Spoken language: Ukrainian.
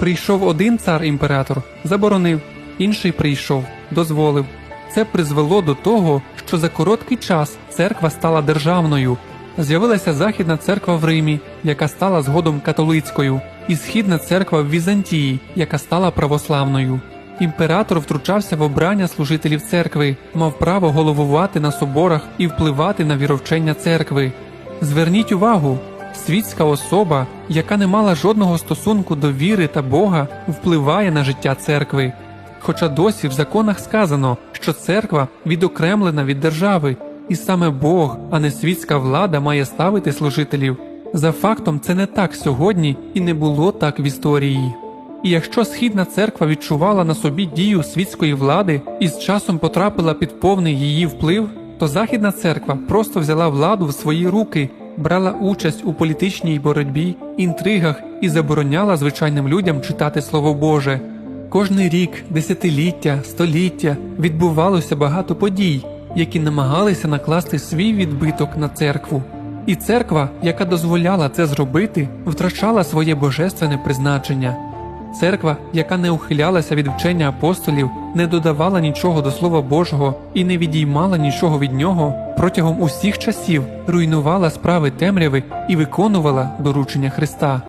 Прийшов один цар імператор, заборонив, інший прийшов, дозволив. Це призвело до того, що за короткий час церква стала державною. З'явилася Західна церква в Римі, яка стала згодом католицькою, і Східна церква в Візантії, яка стала православною. Імператор втручався в обрання служителів церкви, мав право головувати на соборах і впливати на віровчення церкви. Зверніть увагу, світська особа, яка не мала жодного стосунку до віри та Бога, впливає на життя церкви. Хоча досі в законах сказано, що церква відокремлена від держави, і саме Бог, а не світська влада має ставити служителів. За фактом це не так сьогодні і не було так в історії. І якщо східна церква відчувала на собі дію світської влади і з часом потрапила під повний її вплив, то західна церква просто взяла владу в свої руки, брала участь у політичній боротьбі, інтригах і забороняла звичайним людям читати Слово Боже. Кожний рік, десятиліття, століття відбувалося багато подій, які намагалися накласти свій відбиток на церкву. І церква, яка дозволяла це зробити, втрачала своє божественне призначення. Церква, яка не ухилялася від вчення апостолів, не додавала нічого до Слова Божого і не відіймала нічого від нього, протягом усіх часів руйнувала справи темряви і виконувала доручення Христа.